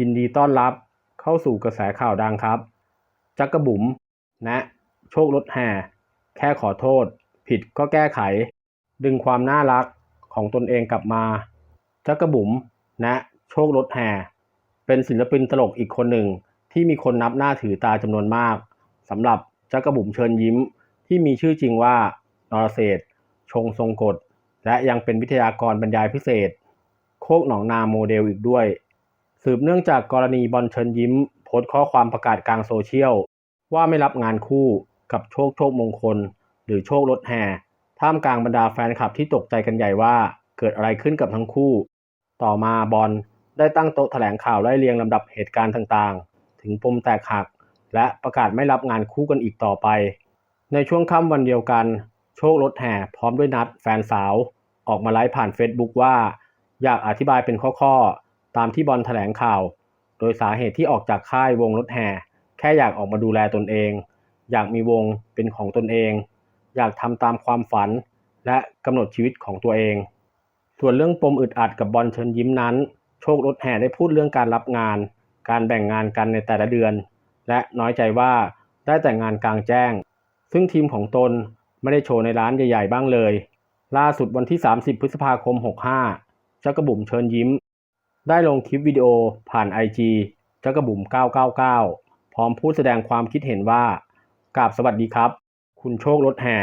ยินดีต้อนรับเข้าสู่กระแสข่าวดังครับ จักกระบุ๋มนะโชครถแห่ แค่ขอโทษ ผิดก็แก้ไข ดึงความน่ารักของตนเองกลับมา จักกระบุ๋มนะโชครถแห่ เป็นศิลปินตลกอีกคนหนึ่งที่มีคนนับหน้าถือตาจำนวนมากสำหรับจักกระบุ๋มเชิญยิ้ม ที่มีชื่อจริงว่านรเศษชงทรงกฎและยังเป็นวิทยากรบรรยายพิเศษ โคกหนองนาโมเดลอีกด้วย สืบเนื่องจากกรณีบอลเชิญยิ้ม โพสต์ข้อความประกาศกลางโซเชียล ว่าไม่รับงานคู่กับโชคโชคมงคล หรือโชครถแห่ท่ามกลางบรรดาแฟนคลับที่ตกใจกันใหญ่ว่าเกิดอะไรขึ้นกับทั้งคู่ ต่อมาบอลได้ตั้งโต๊ะแถลงข่าวไล่เรียงลำดับเหตุการณ์ต่างๆ ถึงปมแตกหัก และประกาศไม่รับงานคู่กันอีกต่อไป ในช่วงค่ำวันเดียวกัน โชครถแห่พร้อมด้วยนัดแฟนสาว ออกมาไลฟ์ผ่าน Facebook ว่า อยากอธิบายเป็นข้อๆ ตามที่บอลแถลงข่าว โดยสาเหตุที่ออกจากค่ายวงรถแห่แค่อยากออกมาดูแลตนเอง อยากมีวงเป็นของตนเอง อยากทำตามความฝัน และกำหนดชีวิตของตัวเอง ส่วนเรื่องปมอึดอัดกับบอลเชิญยิ้มนั้น โชครถแห่ได้พูดเรื่องการรับงาน การแบ่งงานกันในแต่ละเดือน และน้อยใจว่าได้แต่งงานกลางแจ้ง ซึ่งทีมของตนไม่ได้โชว์ในร้านใหญ่ ๆ บ้างเลย ล่าสุดวันที่ 30 พฤษภาคม 65จักรบุ๋มเชิญยิ้ม ได้ลงคลิปวิดีโอผ่าน IG จักรบุ๋ม 999 พร้อมพูดแสดงความคิดเห็นว่ากราบสวัสดีครับ คุณโชครถแห่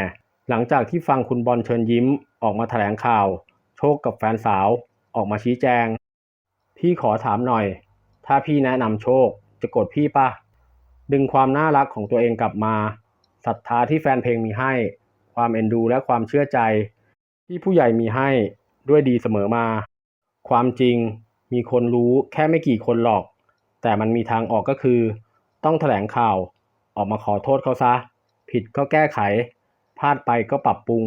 หลังจากที่ฟังคุณบอลเชิญยิ้มออกมาแถลงข่าว โชคกับแฟนสาวออกมาชี้แจง พี่ขอถามหน่อย ถ้าพี่แนะนำโชคจะกดพี่ป่ะดึงความน่ารักของตัวเองกลับมาศรัทธาที่แฟนเพลงมีให้ ความเอ็นดูและความเชื่อใจ ที่ผู้ใหญ่มีให้ด้วยดีเสมอมา ความจริง มีคนรู้แค่ไม่กี่คนหรอก แต่มันมีทางออกก็คือ ต้องแถลงข่าว ออกมาขอโทษเขาซะ ผิดก็แก้ไข พลาดไปก็ปรับปรุง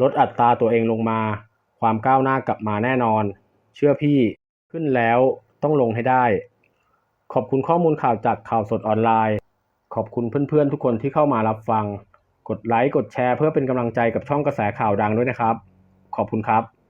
ลดอัตราตัวเองลงมา ความก้าวหน้ากลับมาแน่นอน เชื่อพี่ขึ้นแล้วต้องลงให้ได้ ขอบคุณข้อมูลข่าวจากข่าวสดออนไลน์ ขอบคุณเพื่อนๆทุกคนที่เข้ามารับฟัง กดไลค์กดแชร์เพื่อเป็นกำลังใจกับช่องกระแสข่าวดังด้วยนะครับ ขอบคุณครับ